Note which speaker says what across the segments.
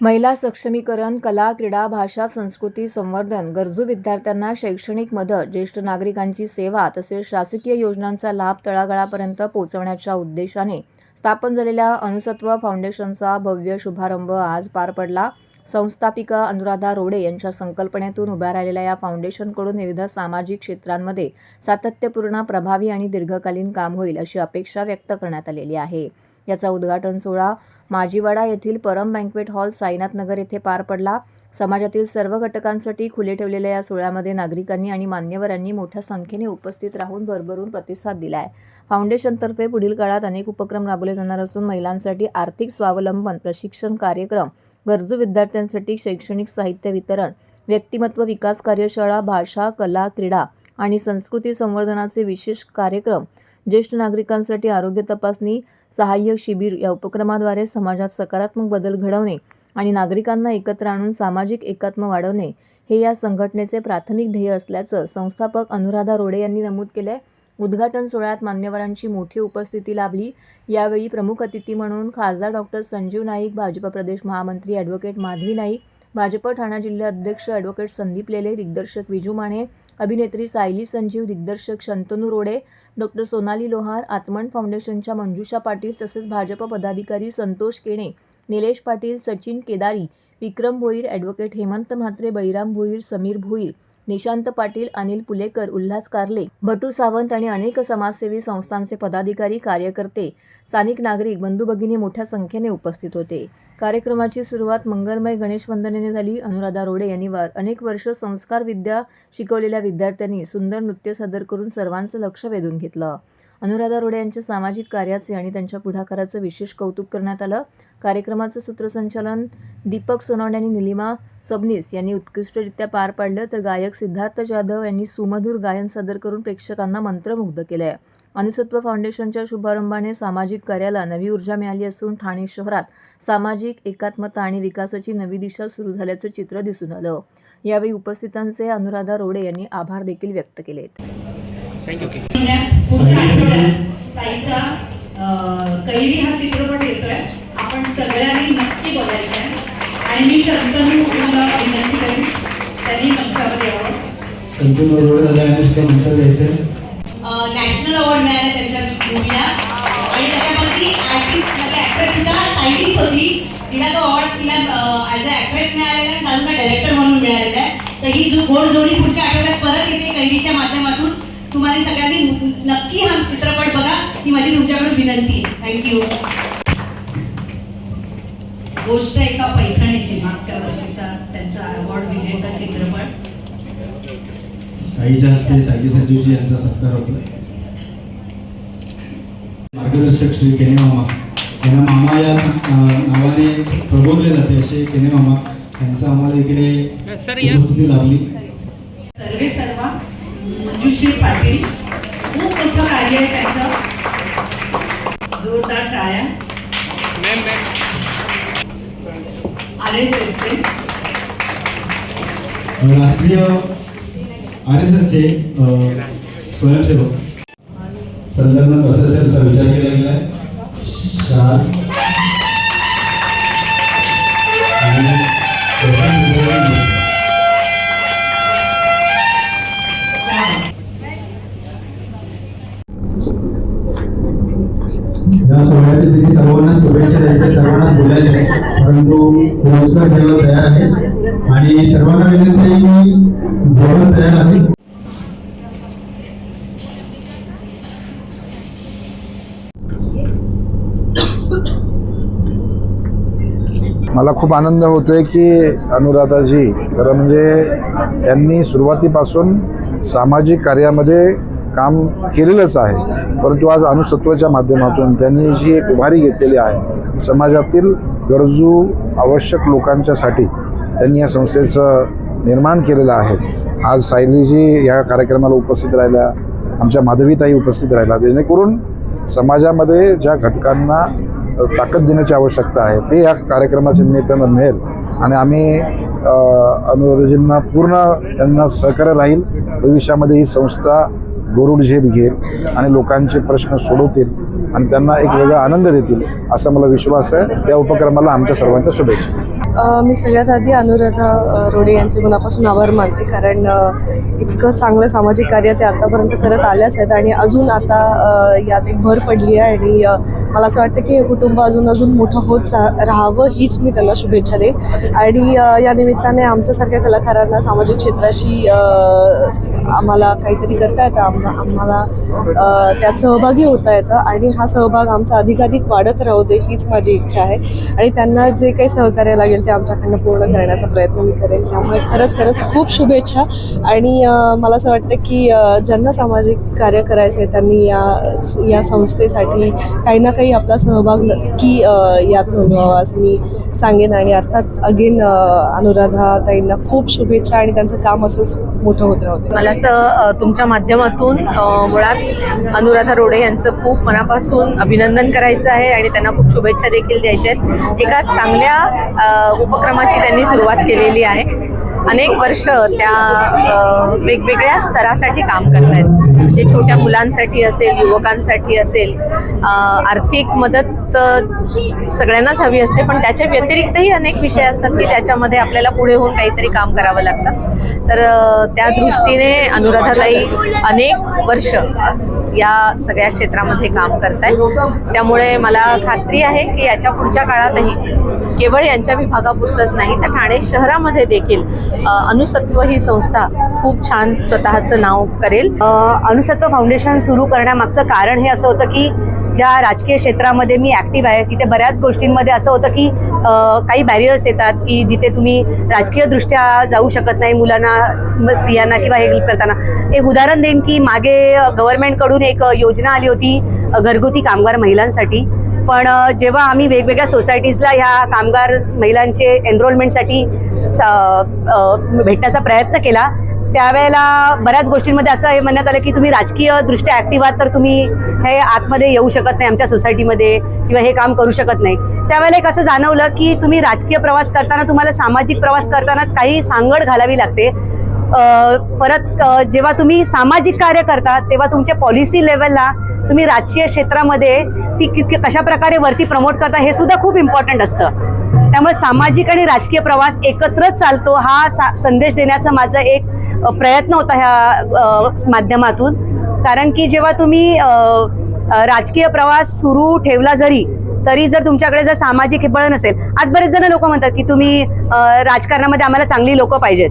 Speaker 1: महिला सक्षमीकरण कला क्रीडा भाषा संस्कृती संवर्धन गरजू विद्यार्थ्यांना शैक्षणिक मदत ज्येष्ठ नागरिकांची सेवा तसेच शासकीय योजनांचा लाभ तळागाळापर्यंत पोहोचवण्याच्या उद्देशाने स्थापन झालेल्या अनुसत्व फाउंडेशनचा भव्य शुभारंभ आज पार पडला. संस्थापिका अनुराधा रोडे यांच्या संकल्पनेतून उभ्या राहिलेल्या या फाउंडेशनकडून विविध सामाजिक क्षेत्रांमध्ये सातत्यपूर्ण प्रभावी आणि दीर्घकालीन काम होईल अशी अपेक्षा व्यक्त करण्यात आलेली आहे. याचा उद्घाटन सोहळा माजीवाडा येथील परम बँक्वेट हॉल साईनाथ नगर येथे पार पडला. समाजातील सर्व घटकांसाठी खुले ठेवलेल्या या सोहळ्यामध्ये नागरिकांनी आणि मान्यवरांनी मोठ्या संख्येने उपस्थित राहून भरभरून प्रतिसाद दिला आहे फाउंडेशनतर्फे पुढील काळात अनेक उपक्रम राबवले जाणार असून महिलांसाठी आर्थिक स्वावलंबन प्रशिक्षण कार्यक्रम गरजू विद्यार्थ्यांसाठी शैक्षणिक साहित्य वितरण व्यक्तिमत्व विकास कार्यशाळा भाषा कला क्रीडा आणि संस्कृती संवर्धनाचे विशेष कार्यक्रम ज्येष्ठ नागरिकांसाठी आरोग्य तपासणी सहाय्य शिबिर या उपक्रमाद्वारे समाजात सकारात्मक बदल घडवणे आणि नागरिकांना एकत्र आणून सामाजिक एकात्म वाढवणे हे या संघटनेचे प्राथमिक ध्येय असल्याचं संस्थापक अनुराधा रोडे यांनी नमूद केले उद्घाटन सोहळ्यात मान्यवरांची मोठी उपस्थिती लाभली. यावेळी प्रमुख अतिथी म्हणून खासदार डॉक्टर संजीव नाईक भाजप प्रदेश महामंत्री ॲडव्होकेट माधवी नाईक भाजप ठाणा जिल्हा अध्यक्ष ॲडव्होकेट संदीप लेले दिग्दर्शक विजू माने अभिनेत्री सायली संजीव दिग्दर्शक शंतनू रोडे डॉक्टर सोनाली लोहार आत्मन फाउंडेशनच्या मंजुषा पाटील तसेच भाजप पदाधिकारी संतोष केणे निलेश पाटील सचिन केदारी विक्रम भोईर ॲडव्होकेट हेमंत म्हात्रे बळीराम भोईर समीर भोईर निशांत पाटील अनिल पुलेकर उल्हास कारले भटू सावंत आणि अनेक समाजसेवी संस्थांचे पदाधिकारी कार्यकर्ते स्थानिक नागरिक बंधू भगिनी मोठ्या संख्येने उपस्थित होते. कार्यक्रमाची सुरुवात मंगलमय गणेश वंदनेने झाली. अनुराधा रोडे यांनी वार अनेक वर्ष संस्कार विद्या शिकवलेल्या विद्यार्थ्यांनी सुंदर नृत्य सादर करून सर्वांचं लक्ष वेधून घेतलं. अनुराधा रोडे यांच्या सामाजिक कार्याचे आणि त्यांच्या पुढाकाराचं विशेष कौतुक करण्यात आलं. कार्यक्रमाचं सूत्रसंचालन दीपक सोनवणे आणि निलिमा सबनीस यांनी उत्कृष्टरित्या पार पाडलं. तर गायक सिद्धार्थ जाधव यांनी सुमधुर गायन सादर करून प्रेक्षकांना मंत्रमुग्ध केलं आहे अनुसत्व फाउंडेशनच्या शुभारंभाने सामाजिक कार्याला नवी ऊर्जा मिळाली असून ठाणे शहरात सामाजिक एकात्मता आणि विकासाची नवी दिशा सुरू झाल्याचं चित्र दिसून आलं. यावेळी उपस्थितांचे अनुराधा रोडे यांनी आभार देखील व्यक्त केलेत.
Speaker 2: पुढच्या आठवड्यात ताईचा कैरी हा चित्रपट येतोय. आपण सगळ्यांनी नक्की बघायचा आहे आणि मी शंतनू मला विनंती करेन त्यांनी मंचावर यावं.
Speaker 3: रोड यायचं
Speaker 2: नॅशनल अवॉर्ड मिळाला त्यांच्या मूवीला. आणि त्याच्यामध्ये आर्टिस्ट म्हणजे ॲक्ट्रेस सुद्धा सायन्टिस्ट होती. तिला तो अवॉर्ड तिला ॲज अ ॲक्ट्रेस मिळालेला आहे. बाजूला डायरेक्टर म्हणून मिळालेला आहे. तर ही जो गोड जोडी पुढच्या आठवड्यात परत येते कैरीच्या माध्यमातून. तुम्हाला सगळ्यांनी नक्की हा चित्रपट बघा ही माझी तुमच्याकडून विनंती आहे. थँक्यू गोष्ट एका पैठणीची मागच्या वर्षीचा त्यांचा अवॉर्ड विजेता चित्रपट.
Speaker 3: आईच्या हस्ते सायली संजीवजी यांचा सत्कार होतो. मार्गदर्शक श्री केने मामा. यांना मामा या नावाने प्रबोधले जाते असे केने मामा यांचा आम्हाला इकडे उपस्थिती लाभली.
Speaker 2: सर्वे सर्वा मंजुश्री पाटील. खूप मोठं कार्य आहे त्यांचं. जोरदार तालियाँ मैम मैम।
Speaker 3: राष्ट्रीय आरएसएस चे स्वयंसेवक। संदर्भात विचार केला गेला आहे आहे परंतु पुरस्कार घ्यायला तयार आहे. आणि सर्वांना विनंती आहे की जेवण तयार आहे.
Speaker 4: मला खूप आनंद होतोय की अनुराधाजी खरं म्हणजे यांनी सुरुवातीपासून सामाजिक कार्यामध्ये काम केलेलंच आहे. परंतु आज अनुसत्वाच्या माध्यमातून त्यांनी जी एक उभारी घेतलेली आहे समाजातील गरजू आवश्यक लोकांच्यासाठी त्यांनी या संस्थेचं निर्माण केलेलं आहे. आज सायलीजी या कार्यक्रमाला उपस्थित राहिल्या आमच्या माधवीताई उपस्थित राहिल्या जेणेकरून समाजामध्ये ज्या घटकांना ताकद देण्याची आवश्यकता आहे ते या कार्यक्रमाच्या निमित्तानं मिळेल आणि आम्ही अ, पूर्ण त्यांना सहकार्य राहील. भविष्यामध्ये ही संस्था गोरुड झेप घेईल आणि लोकांचे प्रश्न सोडवतील आणि त्यांना एक वेगळा आनंद देतील असा मला विश्वास आहे. या उपक्रमाला आमच्या सर्वांच्या शुभेच्छा.
Speaker 5: मी सगळ्यात आधी अनुराधा रोडे यांचे मनापासून आभार मानते कारण इतकं चांगलं सामाजिक कार्य ते आतापर्यंत करत आल्याच आहेत आणि अजून आता यात एक भर पडली आहे आणि मला असं वाटतं की हे कुटुंब अजून अजून मोठं होत चा- राहावं हीच मी त्यांना शुभेच्छा देईन. आणि या निमित्ताने आमच्यासारख्या कलाकारांना सामाजिक क्षेत्राशी आम्हाला काहीतरी करता येतं आम्हा आम्हाला त्यात सहभागी होता येतं आणि हा सहभाग आमचा अधिकाधिक वाढत राहू दे हीच माझी इच्छा आहे. आणि त्यांना जे काही सहकार्य लागेल ते आमच्याकडनं पूर्ण करण्याचा प्रयत्न मी करेन. त्यामुळे खरंच खरंच खूप शुभेच्छा. आणि मला असं वाटतं की ज्यांना सामाजिक कार्य करायचं आहे त्यांनी या या संस्थेसाठी काही ना काही आपला सहभाग नक्की यात नोंदवावा असं मी सांगेन. आणि अर्थात अगेन अनुराधा ताईंना खूप शुभेच्छा आणि त्यांचं काम असंच मोठं होत राहू
Speaker 6: मला असं तुमच्या माध्यमातून मुळात अनुराधा रोडे यांचं खूप मनापासून अभिनंदन करायचं आहे आणि त्यांना खूप शुभेच्छा देखील द्यायच्या आहेत. एका चांगल्या उपक्रमाची त्यांनी सुरुवात केलेली आहे. अनेक वर्ष त्या वेगवेगळ्या स्तरासाठी काम करत आहेत ते म्हणजे छोट्या मुलांसाठी असेल युवकांसाठी असेल आर्थिक मदत सगळ्यांनाच हवी असते पण त्याच्या व्यतिरिक्तही अनेक विषय असतात की त्याच्यामध्ये आपल्याला पुढे होऊन काहीतरी काम करावं लागतं. तर त्या दृष्टीने अनुराधाताई अनेक वर्ष या सगळ्या क्षेत्रामध्ये काम करतायत. त्यामुळे मला खात्री आहे की याच्या पुढच्या काळातही केवळ यांच्या विभागापुरतंच नाही तर ठाणे शहरामध्ये देखील अनुसत्व ही संस्था खूप छान स्वतःचं नाव करेल.
Speaker 7: अनुसाचं अनुसत्व फाउंडेशन सुरू करण्यामागचं कारण हे असं होतं की ज्या राजकीय क्षेत्रामध्ये मी ॲक्टिव्ह आहे तिथे बऱ्याच गोष्टींमध्ये असं होतं की काही बॅरियर्स येतात की जिथे तुम्ही राजकीयदृष्ट्या जाऊ शकत नाही मुलांना स्त्रियांना किंवा हे करताना. एक उदाहरण देईन की मागे गव्हर्नमेंटकडून एक योजना आली होती घरगुती कामगार महिलांसाठी. पण जेव्हा आम्ही वेगवेगळ्या सोसायटीजला ह्या कामगार महिलांचे एनरोलमेंटसाठी भेटण्याचा प्रयत्न केला त्यावेळेला बऱ्याच गोष्टींमध्ये असं हे म्हणण्यात आलं की तुम्ही राजकीयदृष्ट्या ॲक्टिव्ह आहात तर तुम्ही हे आतमध्ये येऊ शकत नाही आमच्या सोसायटीमध्ये किंवा हे काम करू शकत नाही. त्यावेळेला एक असं जाणवलं की तुम्ही राजकीय प्रवास करताना तुम्हाला सामाजिक प्रवास करताना काही सांगड घालावी लागते. परत जेव्हा तुम्ही सामाजिक कार्य करता तेव्हा तुमच्या पॉलिसी लेवलला तुम्ही राजकीय क्षेत्रामध्ये ती कशा प्रकारे वरती प्रमोट करता हे सुद्धा खूप इम्पॉर्टंट असतं. त्यामुळे सामाजिक आणि राजकीय प्रवास एकत्रच चालतो हा सा संदेश देण्याचा माझा एक प्रयत्न होता ह्या माध्यमातून. कारण की जेव्हा तुम्ही राजकीय प्रवास सुरू ठेवला जरी तरी जर तुमच्याकडे जर सामाजिक बळ नसेल आज बरेच जण लोक म्हणतात की तुम्ही राजकारणामध्ये आम्हाला चांगली लोक पाहिजेत.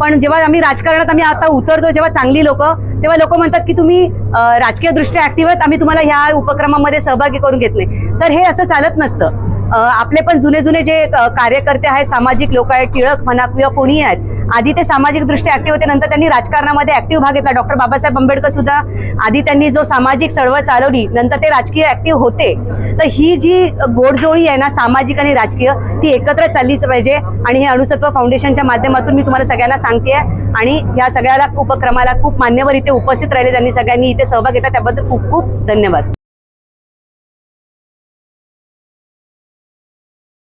Speaker 7: पण जेव्हा आम्ही राजकारणात आम्ही आता उतरतो जेव्हा चांगली लोक तेव्हा लोक म्हणतात की तुम्ही राजकीय राजकीयदृष्ट्या ऍक्टिव्ह आहेत आम्ही तुम्हाला ह्या उपक्रमामध्ये सहभागी करून घेत नाही. तर हे असं चालत नसतं. आपले पण जुने जुने जे कार्यकर्ते आहेत सामाजिक लोक आहेत टिळक म्हणा किंवा कोणी आहेत आधी ते सामाजिक दृष्ट्या ऍक्टिव्ह होते नंतर त्यांनी राजकारणामध्ये ऍक्टिव्ह भाग घेतला. डॉक्टर बाबासाहेब आंबेडकर सुद्धा आधी त्यांनी जो सामाजिक चळवळ चालवली नंतर ते राजकीय ऍक्टिव्ह होते. तर ही जी गोडजोळी आहे ना सामाजिक आणि राजकीय ती एकत्र चाललीच पाहिजे. आणि हे अणुसत्व फाउंडेशनच्या माध्यमातून मी तुम्हाला सगळ्यांना सांगते आणि या सगळ्याला उपक्रमाला खूप मान्यवर इथे उपस्थित राहिले त्यांनी सगळ्यांनी इथे सहभाग घेतला. त्याबद्दल खूप खूप धन्यवाद.